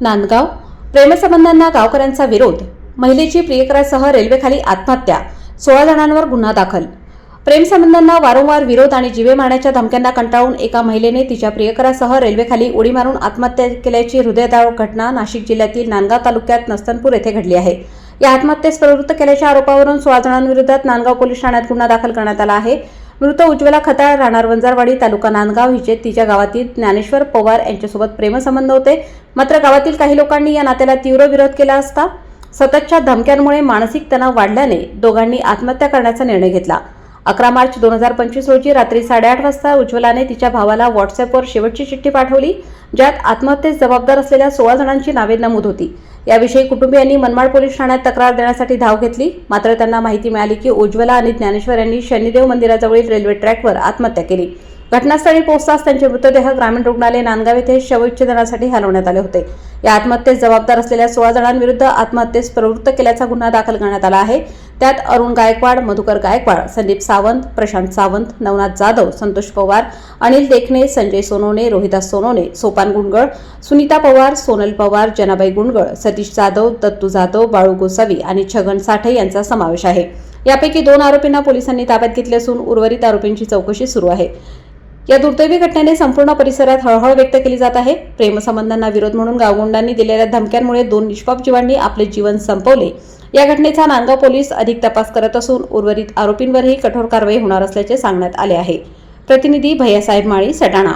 नांदगाव. प्रेमसंबंधांना गावकऱ्यांचा विरोध. महिलेची प्रियकरासह रेल्वेखाली आत्महत्या. सोळा जणांवर गुन्हा दाखल. प्रेमसंबंधांना वारंवार विरोध आणि जीवे मारण्याच्या धमक्यांना कंटाळून एका महिलेने तिच्या प्रियकरासह रेल्वेखाली उडी मारून आत्महत्या केल्याची हृदयदायक घटना नाशिक जिल्ह्यातील नांदगाव तालुक्यात नस्तनपूर येथे घडली आहे. या आत्महत्येस प्रवृत्त केल्याच्या आरोपावरून सोळा जणांविरोधात नांदगाव पोलीस ठाण्यात गुन्हा दाखल करण्यात आला आहे. मृत उज्ज्वला खताळ राहणार वंजारवाडी तालुका नांदगाव. हिचे तिच्या गावातील ज्ञानेश्वर पवार यांच्यासोबत प्रेमसंबंध होते. मात्र गावातील काही लोकांनी या नात्याला तीव्र विरोध केला असता सततच्या धमक्यांमुळे मानसिक तणाव वाढल्याने दोघांनी आत्महत्या करण्याचा निर्णय घेतला. अकरा मार्च दोन हजार पंचवीस रोजी रात्री साडेआठ वाजता उज्ज्वलाने तिच्या भावाला व्हॉट्सअपवर शेवटची चिठ्ठी पाठवली ज्यात आत्महत्येस जबाबदार असलेल्या सोळा जणांची नावे नमूद होती. याविषयी कुटुंबियांनी मनमाड पोलीस ठाण्यात तक्रार देण्यासाठी धाव घेतली. मात्र त्यांना माहिती मिळाली की उज्ज्वला आणि ज्ञानेश्वर यांनी शनिदेव मंदिराजवळील रेल्वे ट्रॅकवर आत्महत्या केली. घटनास्थळी पोहोचताच त्यांचे मृतदेह ग्रामीण रुग्णालय नांदगाव येथे शवविच्छेदनासाठी हलवण्यात आले होते. या आत्महत्येस जबाबदार असलेल्या सोळा जणांविरुद्ध आत्महत्येस प्रवृत्त केल्याचा गुन्हा दाखल करण्यात आला आहे. त्यात अरुण गायकवाड मधुकर गायकवाड संदीप सावंत प्रशांत सावंत नवनाथ जाधव संतोष पवार अनिल देखणे संजय सोनवणे रोहिदास सोनवणे सोपान गुंडगळ सुनीता पवार सोनल पवार जनाबाई गुंडगळ सतीश जाधव दत्तू जाधव बाळू गोसावी आणि छगन साठे यांचा समावेश आहे. यापैकी दोन आरोपींना पोलिसांनी ताब्यात घेतले असून उर्वरित आरोपींची चौकशी सुरू आहे. या दुर्दैवी घटनेने संपूर्ण परिसरात हळहळ व्यक्त केली जात आहे. प्रेमसंबंधांना विरोध म्हणून गावगुंडांनी दिलेल्या धमक्यांमुळे दोन निष्पाप जीवांनी आपले जीवन संपवले. या घटनेचा नांदगाव पोलीस अधिक तपास करत असून उर्वरित आरोपींवरही कठोर कारवाई होणार असल्याचे सांगण्यात आले आहे. प्रतिनिधी भैयासाहेब माळी सटाणा.